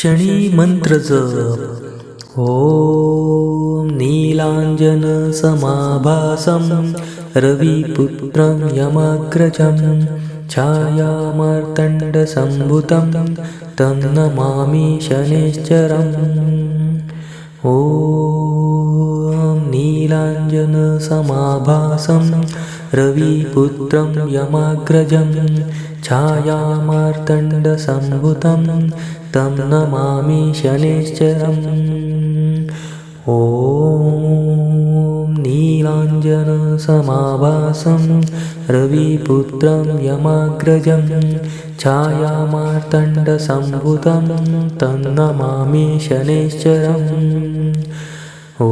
शनीमन्त्रज ॐ नीलाञ्जनसमाभासं रविपुत्रं यमाग्रजं छायामार्तण्डसम्भुतं तं नमामि शनिश्चरम् ॐ नीलाञ्जनसमाभासं रविपुत्रं यमाग्रजं छायामार्तण्डसम्भुतं तं नमामि शनिश्चरम्। ॐ नीलाञ्जनसमाभासं रविपुत्रं यमाग्रजं छायामार्तण्डसम्भुतं तं नमामि शनिश्चरम्। ॐ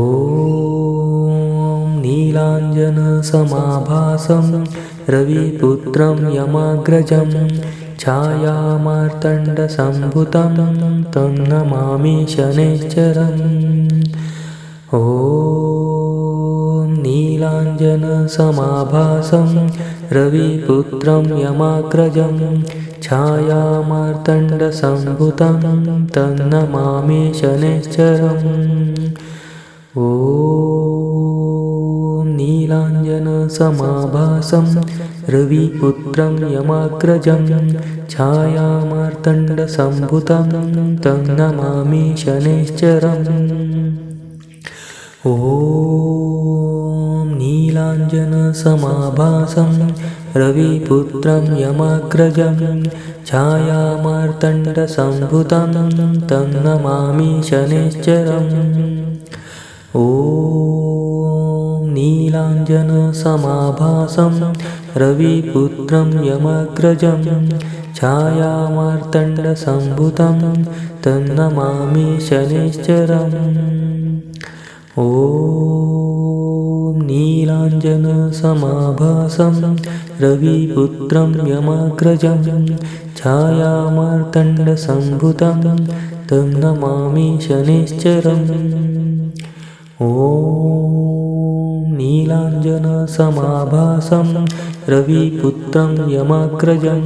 नीलाञ्जनसमाभासं रविपुत्रं यमाग्रजं छायामार्तण्डसम्भुतं तं नमामि शनिश्चरम् ॐ नीलाञ्जनसमाभासं रविपुत्रं यमाग्रजं छायामार्तण्डसम्भुतं तं नमामि शनिश्चरम्। ॐ नीलाञ्जनसमाभासं रविपुत्रं यमाग्रजं छायामार्तण्डसम्भुतं तं नमामि शनिश्चरम्। ॐ नीलाञ्जनसमाभासं रविपुत्रं यमाग्रजं छायामार्तण्डसम्भुतं तं नमामि शनिश्चरम्। ॐ नीलाञ्जनसमाभासं रविपुत्रं यमाग्रजं छायामार्तण्डसम्भुतं तं नमामि शनिश्चरम्। ॐ नीलाञ्जनसमाभासं रविपुत्रं यमाग्रजं छायामार्तण्डसम्भुतं तं नमामि शनिश्चरम्। ॐ नीलाञ्जनसमाभासं रविपुत्रं यमाग्रजं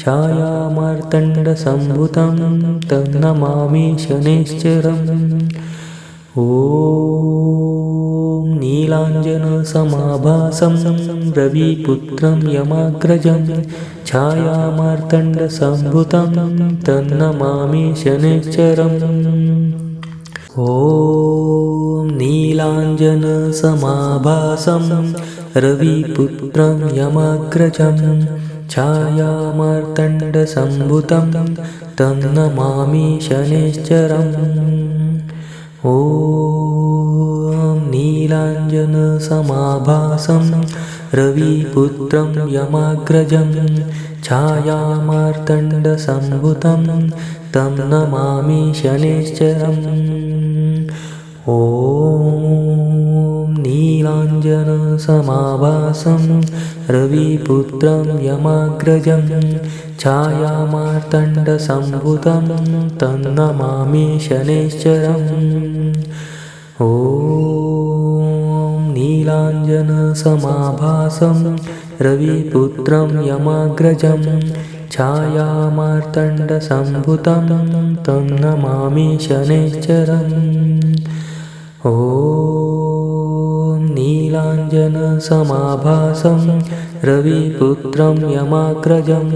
छायामार्तण्डसम्भुतं तं नमामि शनिश्चरम्। ॐ नीलाञ्जनसमाभासं रविपुत्रं यमाग्रजं छायामार्तण्डसम्भुतं तं नमामि शनिश्चरम् ॐ नीलाञ्जनसमाभासं रविपुत्रं यमाग्रजं छायामार्तण्डसम्भुतं तं नमामि शनिश्चरम् ॐ नीलाञ्जनसमाभासं रविपुत्रं यमाग्रजं छायामार्तण्डसम्भुतं तं नमामि शनिश्चरम् ॐ नीलाञ्जनसमाभासं रविपुत्रं यमाग्रजं छायामार्तण्डसम्भुतं तं नमामि शनिश्चरम् ॐ नीलाञ्जनसमाभासं रविपुत्रं यमाग्रजं छायामार्तण्डसम्भुतं तं नमामि शनिश्चरम् नीलाञ्जनसमाभासं रविपुत्रं यमाग्रजं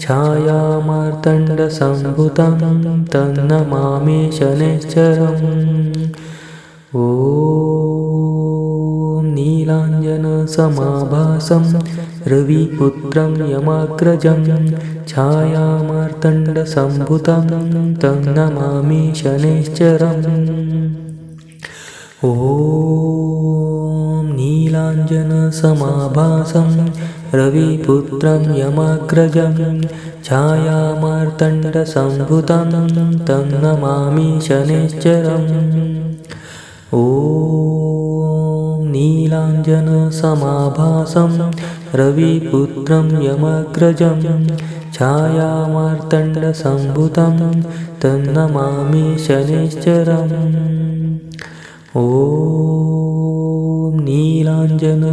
छायामार्तण्डसम्भुतं तं नमामि शनिश्चरम् ॐ नीलाञ्जनसमाभासं रविपुत्रं यमाग्रजं छायामार्तण्डसम्भुतं तं नमामि शनिश्चरम् ॐ नीलाञ्जनसमाभासं रविपुत्रं यमाग्रजं छायामार्तण्डसम्भुतं तं नमामि शनिश्चरम्। ॐ नीलाञ्जनसमाभासं रविपुत्रं यमाग्रजं छायामार्तण्डसम्भुतं तं नमामि शनिश्चरम्। ॐ नीलाञ्जनसमाभासं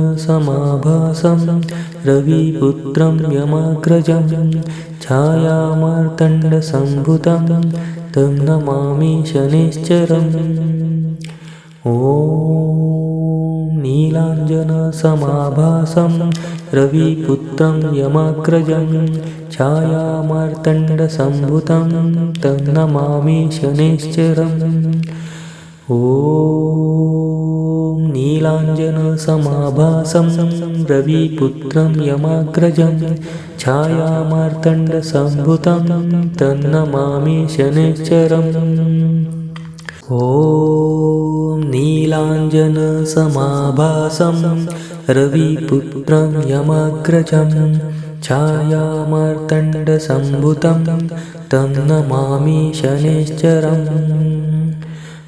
रविपुत्रं यमाग्रजं छायामार्तण्डसम्भुतं तं नमामि शनिश्चरम्। ॐ नीलाञ्जनसमाभासं रविपुत्रं यमाग्रजं छायामार्तण्डसम्भुतं तं नमामि शनिश्चरम् ॐ नीलाञ्जनसमाभासं रविपुत्रं यमाग्रजं छायामार्तण्डसम्भुतं तन्नमामि शनिश्चरम् ॐ नीलाञ्जनसमाभासं रविपुत्रं यमाग्रजं छायामार्तण्डसम्भुतं तं नमामि शनिश्चरम्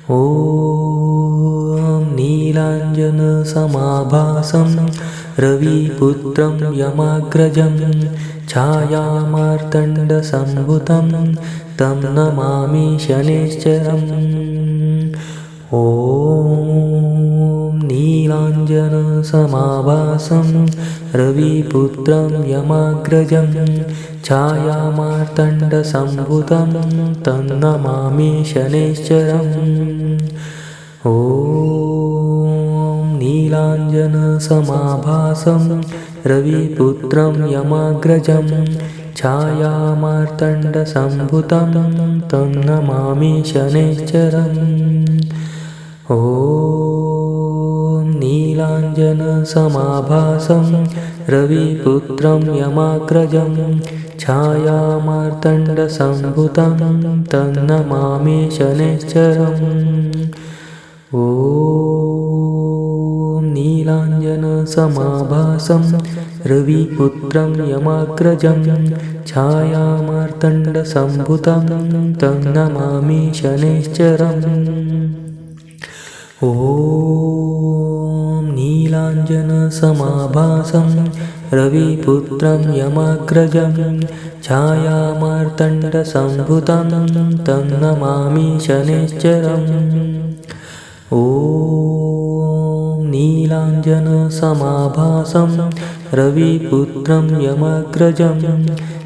ॐ नीलाञ्जनसमाभासं रविपुत्रं यमाग्रजं छायामार्तण्डसम्भुतं तं नमामि शनिश्चरम्। ॐ नीलाञ्जनसमाभासं रविपुत्रं यमाग्रजं छायामार्तण्डसम्भुतं तं नमामि शनिश्चरम् ॐ नीलाञ्जनसमाभासं रविपुत्रं यमाग्रजं छायामार्तण्डसम्भुतं तं नमामि शनिश्चरम् ॐ नीलाञ्जनसमाभासं रविपुत्रं यमाग्रजं छायामार्तण्डसम्भुतं तं नमामि शनिश्चरम् ॐ नीलाञ्जनसमाभासं रविपुत्रं यमाग्रजं छायामार्तण्डसम्भुतं तं नमामि शनिश्चरम् ॐ नीलाञ्जनसमाभासं रविपुत्रं यमाग्रजं छायामार्तण्डसम्भुतं तं नमामि शनिश्चरम्। ॐ नीलाञ्जनसमाभासं रविपुत्रं यमाग्रजं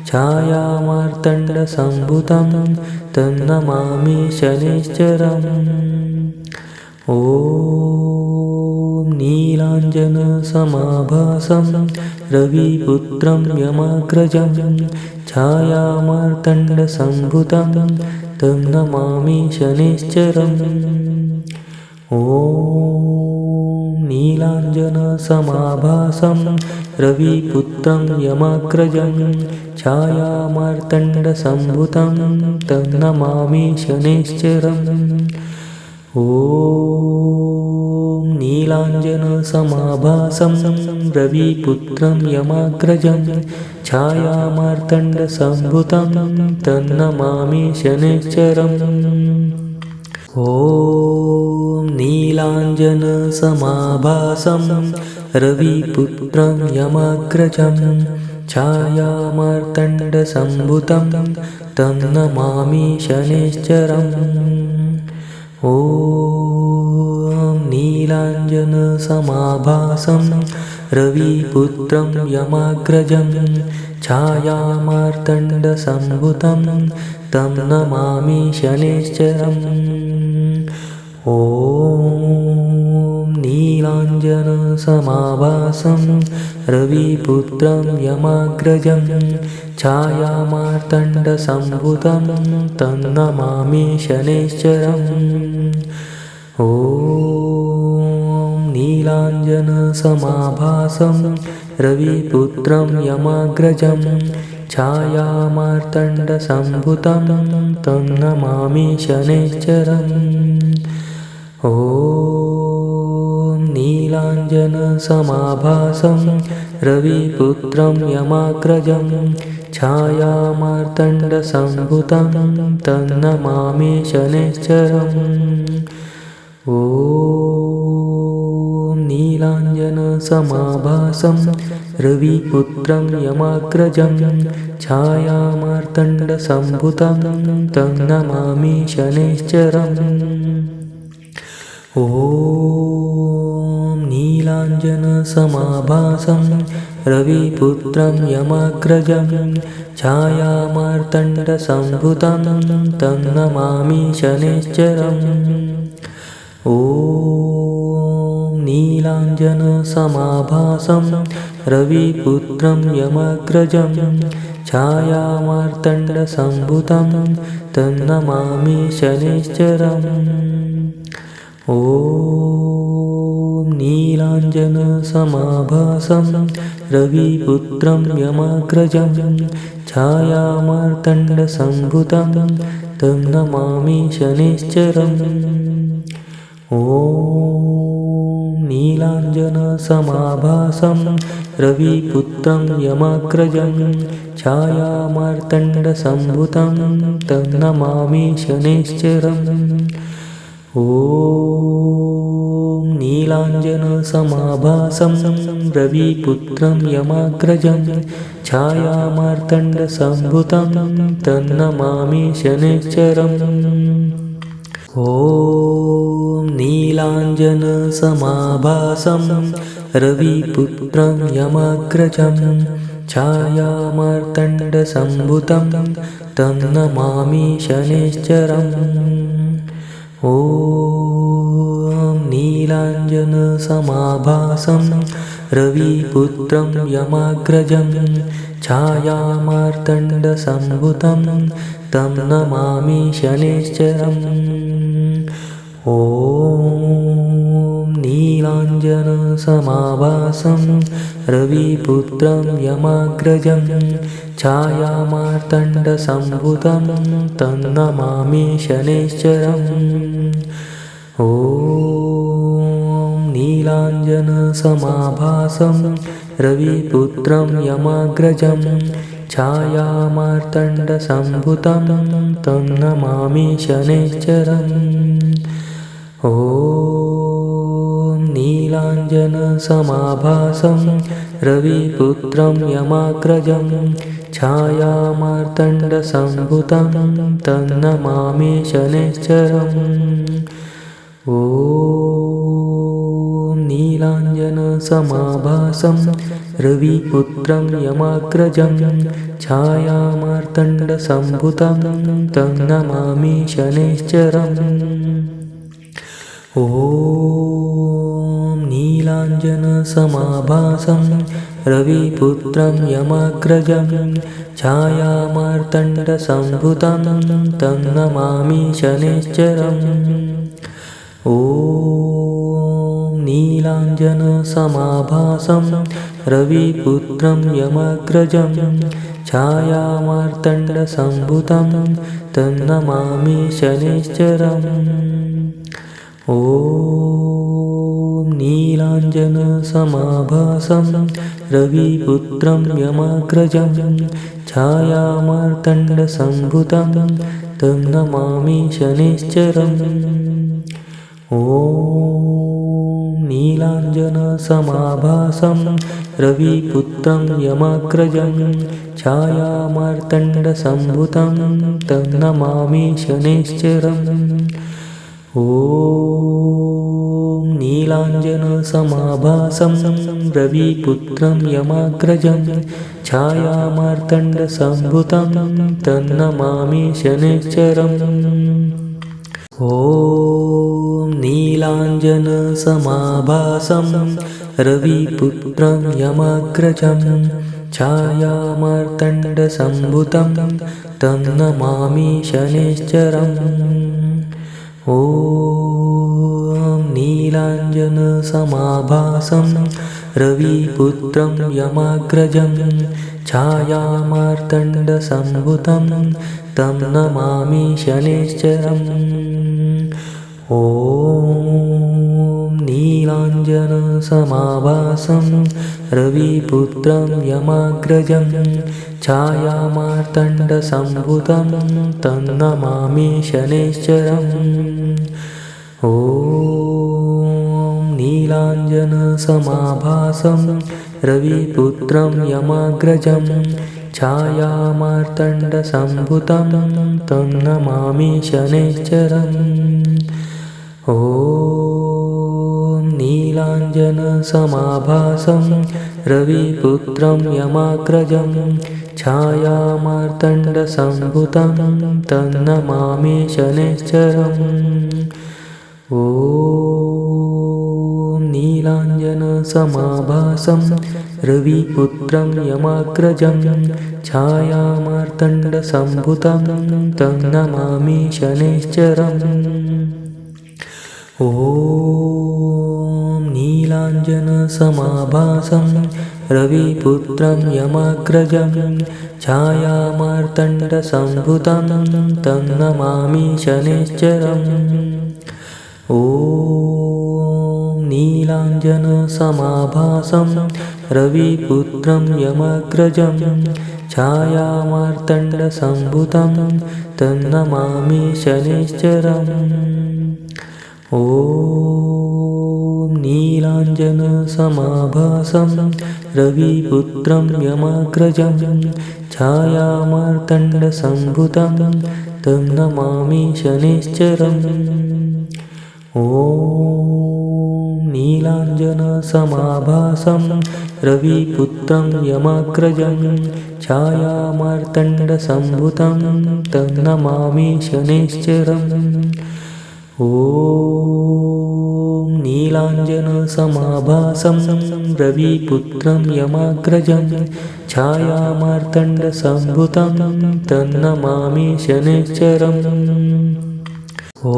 छायामार्तण्डसम्भुतं तं नमामि शनिश्चरम् ॐ नीलाञ्जनसमाभासं रविपुत्रं यमाग्रजं छायामार्तण्डसम्भुतं तं नमामि शनिश्चरम् ॐ नीलाञ्जनसमाभासं रविपुत्रं यमाग्रजं छायामार्तण्डसम्भुतं तं नमामि शनिश्चरम् ॐ नीलाञ्जनसमाभासं रविपुत्रं यमाग्रजं छायामार्तण्डसम्भुतं तं नमामि शनिश्चरम् ॐ नीलाञ्जनसमाभासं रविपुत्रं यमाग्रजं छायामार्तण्डसम्भुतं तं नमामि शनिश्चरम् ॐ नीलाञ्जनसमाभासं रविपुत्रं यमाग्रजं छायामार्तण्डसम्भुतं तं नमामि शनिश्चरम्। ॐ नीलाञ्जनसमाभासं रविपुत्रं यमाग्रजं छायामार्तण्डसम्भुतं तं नमामि शनिश्चरम् ॐ नीलाञ्जनसमाभासं रविपुत्रं यमाग्रजं छायामार्तण्डसम्भुतं तं नमामि शनिश्चरम् ॐ नीलाञ्जनसमाभासं रविपुत्रं यमाग्रजं छायामार्तण्डसम्भुतं तं नमामि शनिश्चरम् ॐ नीलाञ्जनसमाभासं रविपुत्रं यमाग्रजं छायामार्तण्डसम्भुतं तं नमामि शनिश्चरम् ॐ नीलाञ्जनसमाभासं रविपुत्रं यमाग्रजं छायामार्तण्डसम्भुतं तं नमामि शनिश्चरम्। ॐ नीलाञ्जनसमाभासं रविपुत्रं यमग्रजं छायामार्तण्डसम्भुतं तन्नमामि शनिश्चरम् ॐ नीलाञ्जनसमाभासं रविपुत्रं यमाग्रजं छायामार्तण्डसम्भुतं तं नमामि शनिश्चरम् ॐ नीलाञ्जनसमाभासं रविपुत्रं यमाग्रजं छायामार्तण्डसम्भुतं तं नमामि शनिश्चरम् ॐ नीलाञ्जनसमाभासं रविपुत्रं यमाग्रजं छायामार्तण्डसम्भुतं तं नमामि शनिश्चरम्। ॐ नीलाञ्जनसमाभासं रविपुत्रं यमाग्रजं छायामार्तण्डसम्भुतं तं नमामि शनिश्चरम्। ॐ नीलाञ्जनसमाभासं रविपुत्रं यमाग्रजं छायामार्तण्डसम्भुतं तं नमामि शनिश्चरम्। ॐ नीलाञ्जनसमाभासं रविपुत्रं यमाग्रजं छायामार्तण्डसम्भुतं तं नमामि शनिश्चरम्। ॐ नीलाञ्जनसमाभासं रविपुत्रं यमाग्रजं छायामार्तण्डसम्भुतं तं नमामि शनिश्चरम् ॐ नीलाञ्जनसमाभासं रविपुत्रं यमाग्रजं छायामार्तण्डसम्भुतं तं नमामि शनिश्चरम्। ॐ नीलाञ्जनसमाभासं रविपुत्रं यमाग्रजं छायामार्तण्डसम्भुतं तं नमामि शनिश्चरम्। ॐ नीलाञ्जनसमाभासं रविपुत्रं यमाग्रजं छायामार्तण्डसम्भुतं तं नमामि शनिश्चरम्। ॐ नीलाञ्जनसमाभासं रविपुत्रं यमाग्रजं छायामार्तण्डसम्भुतं तं नमामि शनिश्चरम्। ॐ नीलाञ्जनसमाभासं रविपुत्रं यमाग्रजं छायामार्तण्डसम्भुतं तं नमामि शनिश्चरम्। ॐ नीलाञ्जनसमाभासं रविपुत्रं यमाग्रजं छायामार्तण्डसम्भुतं तं नमामि शनिश्चरम्। ॐ नीलाञ्जनसमाभासं रविपुत्रं यमाग्रजं छायामार्तण्डसम्भुतं तं नमामि शनिश्चरम्। ॐ नीलाञ्जनसमाभासं रविपुत्रं यमाग्रजं छायामार्तण्डसम्भुतं तं नमामि शनिश्चरम्। ॐ नीलाञ्जनसमाभासं रविपुत्रं यमाग्रजं छायामार्तण्डसम्भुतं तं नमामि शनिश्चरम् ॐ नीलाञ्जनसमाभासं रविपुत्रं यमाग्रजं छायामार्तण्डसम्भुतं तं नमामि शनिश्चरम् ॐ नीलाञ्जनसमाभासं रविपुत्रं यमाग्रजं छायामार्तण्डसम्भुतं तं नमामि शनिश्चरम् ॐ नीलाञ्जनसमाभासं रविपुत्रं यमाग्रजं छायामार्तण्डसम्भुतं तन्नमामि शनैश्चरम् ॐ नीलाञ्जनसमाभासं रविपुत्रं यमाग्रजं छायामार्तण्डसम्भुतं तन्नमामि शनैश्चरम् ॐ नीलाञ्जनसमाभासं रविपुत्रं यमाग्रजं छायामार्तण्डसम्भुतं तं नमामि शनैश्चरम् ॐ नीलाञ्जनसमाभासं रविपुत्रं यमाग्रजं छायामार्तण्डसम्भुतं तन्नमामि शनैश्चरम् ॐ नीलाञ्जनसमाभासं रविपुत्रं यमाग्रजं छायामार्तण्डसम्भुतं तं नमामि शनैश्चरम् ॐ नीलाञ्जनसमाभासं रविपुत्रं यमाग्रजं छायामार्तण्डसम्भुतं तं नमामि शनैश्चरम् ॐ नीलाञ्जनसमाभासं रविपुत्रं यमाग्रजं छायामार्तण्डसम्भुतं तन्नमामि शनैश्चरम् ॐ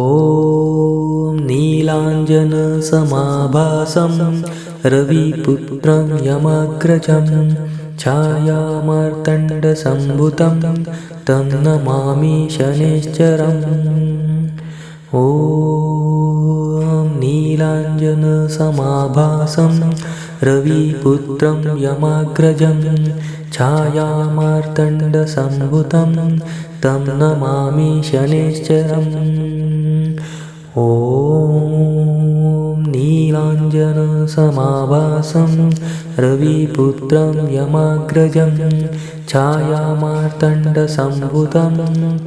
नीलाञ्जनसमाभासं रविपुत्रं यमाग्रजं छायामार्तण्डसम्भुतं तन्नमामि शनैश्चरम् ॐ नीलाञ्जनसमाभासं रविपुत्रं यमाग्रजं छायामार्तण्डसम्भुतं तं नमामि शनैश्चरम्। ॐ नीलाञ्जनसमाभासं रविपुत्रं यमाग्रजं छायामार्तण्डसम्भुतं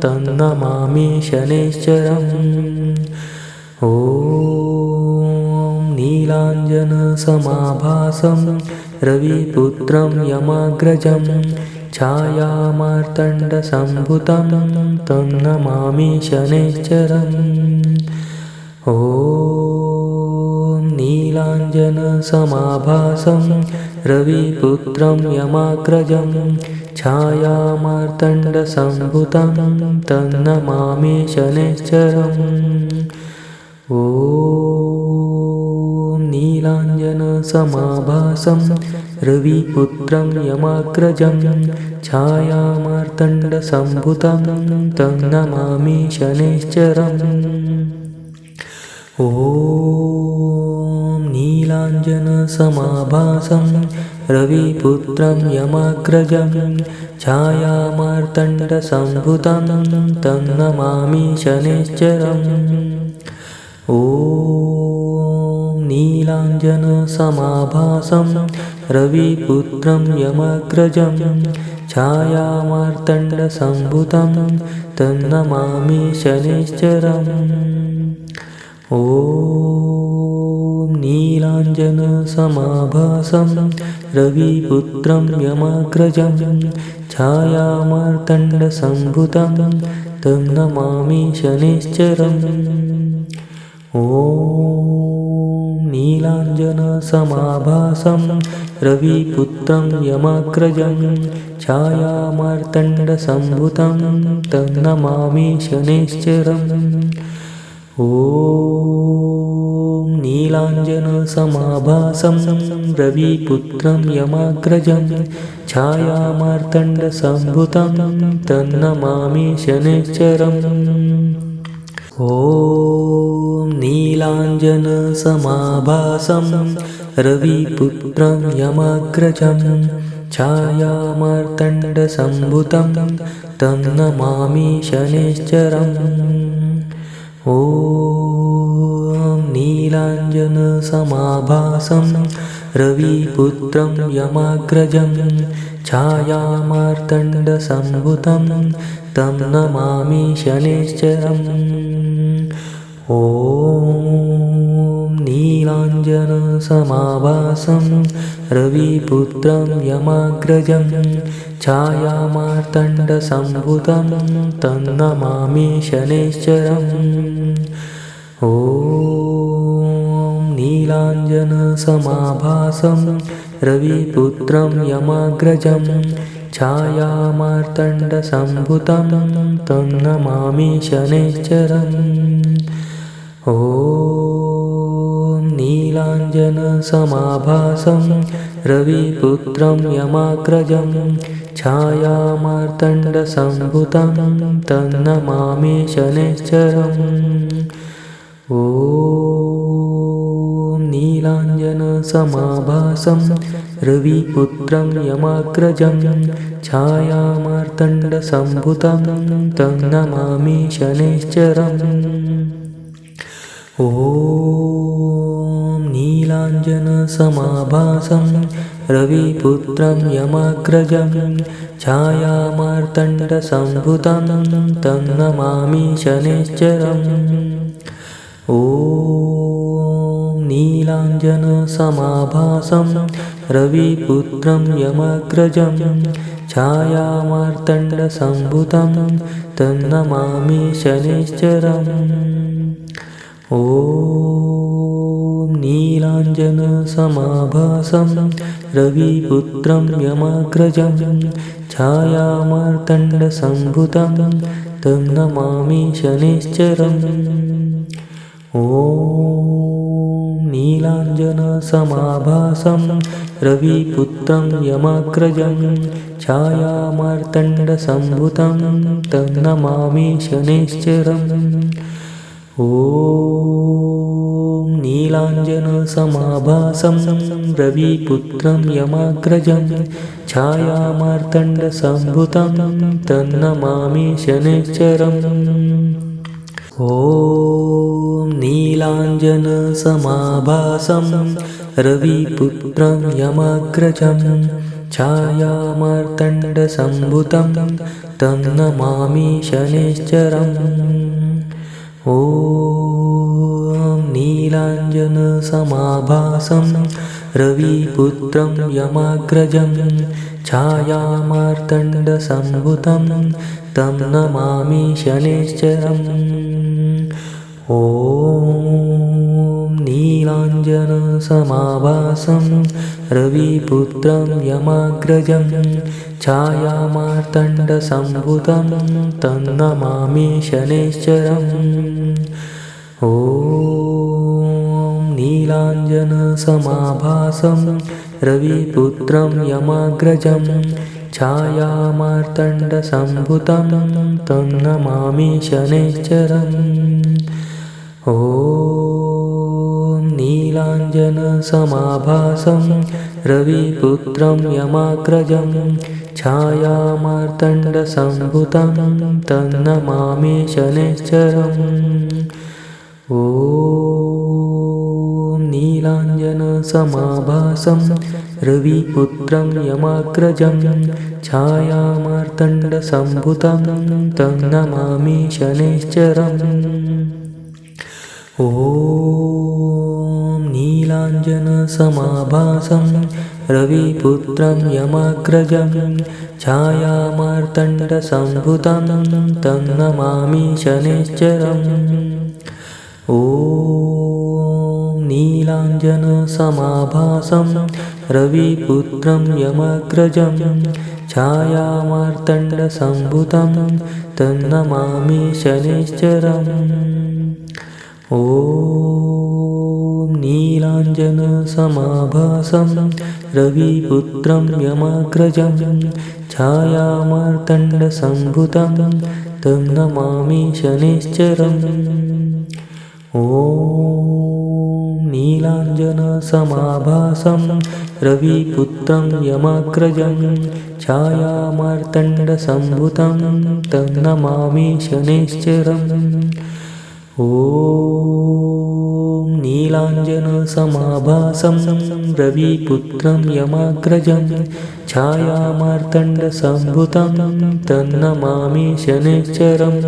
तं नमामि शनैश्चरम्। ॐ नीलाञ्जनसमाभासं रविपुत्रं यमाग्रजं छायामार्तण्डसम्भुतं तं नमामि शनैश्चरम्। ॐ नीलाञ्जनसमाभासं रविपुत्रं यमाग्रजं छायामार्तण्डसम्भुतं तं नमामि ॐ नीलाञ्जनसमाभासं रविपुत्रं यमाग्रजं छायामार्तण्डसम्भुतं तं नमामि शनैश्चरम् ॐ नीलाञ्जनसमाभासं रविपुत्रं यमाग्रजं छायामार्तण्डसम्भुतं तं नमामि शनैश्चरम्। ॐ नीलाञ्जनसमाभासं रविपुत्रं यमाग्रजं छायामार्तण्डसम्भुतं तं नमामि शनैश्चरम्। ॐ नीलाञ्जनसमाभासं रविपुत्रं यमाग्रजं छायामार्तण्डसम्भुतं तं नमामि शनैश्चरम्। ॐ नीलाञ्जनसमाभासं रविपुत्रं यमाग्रजं छायामार्तण्डसम्भुतं तं नमामि शनैश्चरम् ॐ नीलाञ्जनसमाभासं रविपुत्रं यमाग्रजं छायामार्तण्डसम्भुतं तं नमामि शनैश्चरम् ॐ नीलाञ्जनसमाभासं रविपुत्रं यमाग्रजं छायामार्तण्डसम्भुतं तं नमामि शनैश्चरम् ॐ नीलाञ्जनसमाभासं रविपुत्रं यमाग्रजं छायामार्तण्डसम्भुतं तं नमामि शनैश्चरम्। ॐ नीलाञ्जनसमाभासं रविपुत्रं यमाग्रजं छायामार्तण्डसम्भुतं तन्नमामि शनैश्चरम् ॐ नीलाञ्जनसमाभासं रविपुत्रं यमाग्रजं छायामार्तण्डसम्भुतं तं नमामि शनैश्चरम् ॐ नीलाञ्जनसमाभासं रविपुत्रं यमाग्रजं छायामार्तण्डसम्भुतं तं नमामि शनैश्चरम्। ॐ नीलाञ्जनसमाभासं रविपुत्रं यमाग्रजं छायामार्तण्डसम्भुतं तं नमामि शनैश्चरम्। ॐ नीलाञ्जनसमाभासं रविपुत्रं यमाग्रजं छायामार्तण्डसम्भुतं तं नमामि शनैश्चरम्। ॐ नीलाञ्जनसमाभासं रविपुत्रं यमग्रजं छायामार्तण्डसम्भुतं तं नमामि शनैश्चरम्। ॐ नीलाञ्जनसमाभासं रविपुत्रं यमाग्रजं छायामार्तण्डसम्भुतं तं नमामि शनैश्चरम्। ॐ नीलाञ्जनसमाभासं रविपुत्रं यमाग्रजं छायामार्तण्डसम्भुतं तं नमामि शनैश्चरम् ॐ नीलाञ्जनसमाभासं रविपुत्रं यमाग्रजं छायामार्तण्डसम्भुतं तं नमामि शनैश्चरम् ॐ नीलाञ्जनसमाभासं रविपुत्रं यमाग्रजं छायामार्तण्डसम्भुतं तं नमामि शनैश्चरम् ॐ नीलाञ्जनसमाभासं रविपुत्रं यमाग्रजं छायामार्तण्डसम्भुतं तं नमामि शनैश्चरम्। ॐ नीलाञ्जनसमाभासं रविपुत्रं यमाग्रजं छायामार्तण्डसम्भुतं तं नमामि शनैश्चरम् ॐ नीलाञ्जनसमाभासं रविपुत्रं यमाग्रजं छायामार्तण्डसम्भुतं तं नमामि शनैश्चरम् ॐ नीलाञ्जनसमाभासं रविपुत्रं यमाग्रजं छायामार्तण्डसम्भुतं तं नमामि शनैश्चरम् ॐ नीलाञ्जनसमाभासं रविपुत्रं यमाग्रजं छायामार्तण्डसम्भुतं तं नमामि शनैश्चरम् ॐ नीलाञ्जनसमाभासं रविपुत्रं यमाग्रजं छायामार्तण्डसम्भुतं तं नमामि शनैश्चरम्। ॐ नीलाञ्जनसमाभासं रविपुत्रं यमाग्रजं छायामार्तण्डसम्भुतं तं नमामि शनैश्चरम्। ॐ नीलाञ्जनसमाभासं रविपुत्रं यमाग्रजं छायामार्तण्डसम्भुतं तं नमामि शनैश्चरम्। ॐ नीलाञ्जनसमाभासं रविपुत्रं यमाग्रजं छायामार्तण्डसम्भुतं तं नमामि शनैश्चरम् ॐ नीलाञ्जनसमाभासं रविपुत्रं यमाग्रजं छायामार्तण्डसम्भुतं तं नमामि शनैश्चरम्